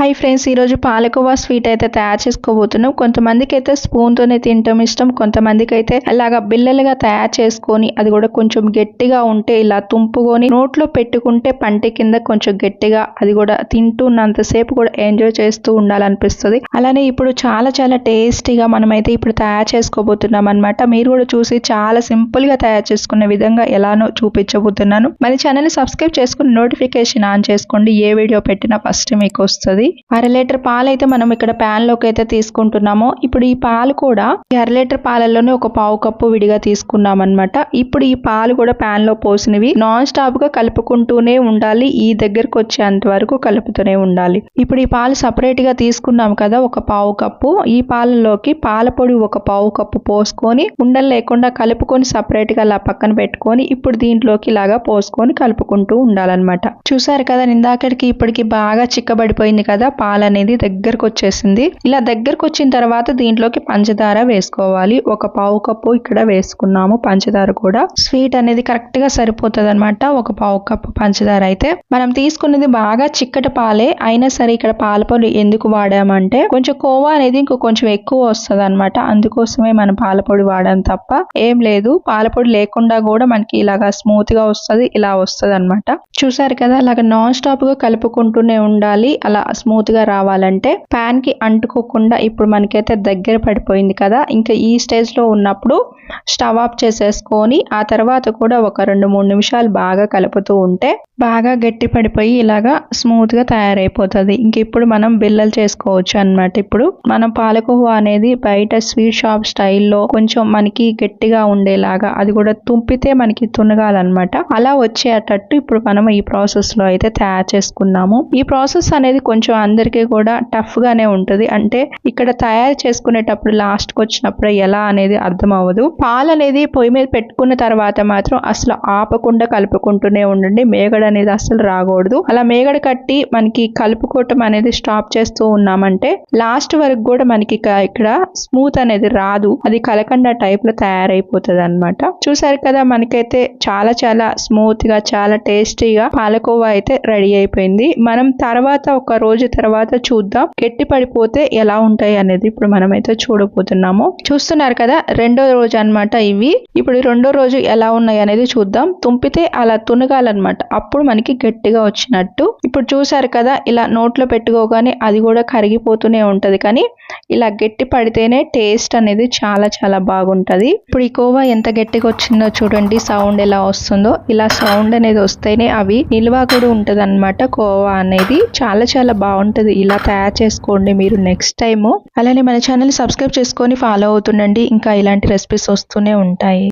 Hi friends ఈరోజు palkova sweet అయితే తయారు చేసుకోబోతున్నాం. కొంతమందికి అయితే స్పూన్తోనే తినటం ఇష్టం కొంతమందికి అయితే అలాగా బిల్లలుగా తయారు చేసుకొని అది కూడా కొంచెం గట్టిగా ఉంటే ఇలా తుంపుకొని నోట్లో పెట్టుకుంటే పంటి కింద కొంచెం గట్టిగా అది కూడా తింటున్నంతసేపు కూడా ఎంజాయ్ చేస్తూ ఉండాలనిపిస్తుంది. అలానే ఇప్పుడు చాలా చాలా టేస్టీగా మనమైతే ఇప్పుడు తయారు చేసుకోబోతున్నాం అనమాట మీరు కూడా చూసి చాలా సింపుల్గా తయారు చేసుకునే విధంగా ఎలానో చూపించబోతున్నాను. మన ఛానల్ సబ్స్క్రైబ్ చేసుకుని నోటిఫికేషన్ ఆన్ చేసుకోండి. ఏ వీడియో పెట్టినా ఫస్ట్ మీకు వస్తుంది. అర లీటర్ పాలు అయితే మనం ఇక్కడ ప్యాన్లోకి అయితే తీసుకుంటున్నామో. ఇప్పుడు ఈ పాలు కూడా ఈ అర లీటర్ పాలల్లోనే ఒక పావు కప్పు విడిగా తీసుకున్నాం అనమాట ఇప్పుడు ఈ పాలు కూడా ప్యాన్లో పోసినవి నాన్ స్టాప్గా కలుపుకుంటూనే ఉండాలి. ఈ దగ్గరకు వచ్చేంత వరకు కలుపుతూనే ఉండాలి. ఇప్పుడు ఈ పాలు సపరేట్గా తీసుకున్నాం కదా ఒక పావు కప్పు. ఈ పాలలోకి పాల పొడి ఒక పావు కప్పు పోసుకొని ఉండలు లేకుండా కలుపుకొని సపరేట్గా అలా పక్కన పెట్టుకొని ఇప్పుడు దీంట్లోకి ఇలాగా పోసుకొని కలుపుకుంటూ ఉండాలన్నమాట. చూసారు కదా ఇందాకడికి ఇప్పటికి బాగా చిక్కబడిపోయింది కదా. పాలు అనేది దగ్గరకు వచ్చేసింది ఇలా దగ్గరకు వచ్చిన తర్వాత దీంట్లోకి పంచదార వేసుకోవాలి. ఒక పావు కప్పు ఇక్కడ వేసుకున్నాము పంచదార కూడా. స్వీట్ అనేది కరెక్ట్గా సరిపోతుంది అనమాట ఒక పావు కప్పు పంచదార అయితే. మనం తీసుకున్నది బాగా చిక్కటి పాలే. అయినా సరే ఇక్కడ పాల పొడి ఎందుకు వాడామంటే కొంచెం కోవా అనేది ఇంకో కొంచెం ఎక్కువ వస్తుంది అనమాట అందుకోసమే మనం పాల పొడి వాడాం తప్ప ఏం లేదు. పాల పొడి లేకుండా కూడా మనకి ఇలాగా స్మూత్గా వస్తుంది ఇలా వస్తుంది అనమాట చూసారు కదా అలాగ నాన్ స్టాప్గా కలుపుకుంటూనే ఉండాలి. అలా స్మూత్గా రావాలంటే పాన్కి అంటుకోకుండా ఇప్పుడు మనకైతే దగ్గర పడిపోయింది కదా ఇంకా ఈ స్టేజ్లో ఉన్నప్పుడు స్టవ్ ఆఫ్ చేసేసుకొని ఆ తర్వాత కూడా ఒక రెండు మూడు నిమిషాలు బాగా కలుపుతూ ఉంటే బాగా గట్టి పడిపోయి ఇలాగా స్మూత్గా తయారైపోతుంది. ఇంక ఇప్పుడు మనం బిల్లలు చేసుకోవచ్చు అనమాట ఇప్పుడు మనం పాలకోవా అనేది బయట స్వీట్ షాప్ స్టైల్లో కొంచెం మనకి గట్టిగా ఉండేలాగా అది కూడా తుంపితే మనకి తునగాలన్నమాట. అలా వచ్చేటట్టు ఇప్పుడు మనం ఈ ప్రాసెస్లో అయితే తయారు చేసుకున్నాము. ఈ ప్రాసెస్ అనేది కొంచెం అందరికీ కూడా టఫ్గానే ఉంటుంది. అంటే ఇక్కడ తయారు చేసుకునేటప్పుడు లాస్ట్కి వచ్చినప్పుడు ఎలా అనేది అర్థం అవ్వదు పాలు అనేది పొయ్యి మీద పెట్టుకున్న తర్వాత మాత్రం అసలు ఆపకుండా కలుపుకుంటూనే ఉండండి. మేగడ అనేది అసలు రాకూడదు. అలా మేగడ కట్టి మనకి కలుపుకోవటం అనేది స్టాప్ చేస్తూ ఉన్నామంటే లాస్ట్ వరకు కూడా మనకి ఇక్కడ స్మూత్ అనేది రాదు. అది కలకండ టైప్లో తయారైపోతుంది అనమాట చూసారు కదా మనకైతే చాలా చాలా స్మూత్గా చాలా టేస్టీగా పాలకోవా అయితే రెడీ అయిపోయింది. మనం తర్వాత ఒక రోజు తర్వాత చూద్దాం. గట్టి పడిపోతే ఎలా ఉంటాయి అనేది ఇప్పుడు మనమైతే చూడబోతున్నాము. చూస్తున్నారు కదా రెండో రోజు అనమాట ఇవి. ఇప్పుడు రెండో రోజు ఎలా ఉన్నాయి అనేది చూద్దాం. తుంపితే అలా తునగాలన్నమాట. అప్పుడు మనకి గట్టిగా వచ్చినట్టు. ఇప్పుడు చూసారు కదా ఇలా నోట్లో పెట్టుకోగానే అది కూడా కరిగిపోతూనే ఉంటది. కానీ ఇలా గట్టి పడితేనే టేస్ట్ అనేది చాలా చాలా బాగుంటది. ఇప్పుడు ఈ కోవా ఎంత గట్టిగా వచ్చిందో చూడండి. సౌండ్ ఎలా వస్తుందో. ఇలా సౌండ్ అనేది వస్తేనే అవి నిల్వ కూడా ఉంటది కోవా అనేది. చాలా చాలా బాగుంటది. ఇలా తయారు చేసుకోండి మీరు నెక్స్ట్ టైం అలానే మన ఛానల్ సబ్స్క్రైబ్ చేసుకొని ఫాలో అవుతుండండి. ఇంకా ఇలాంటి రెసిపీస్ వస్తూనే ఉంటాయి.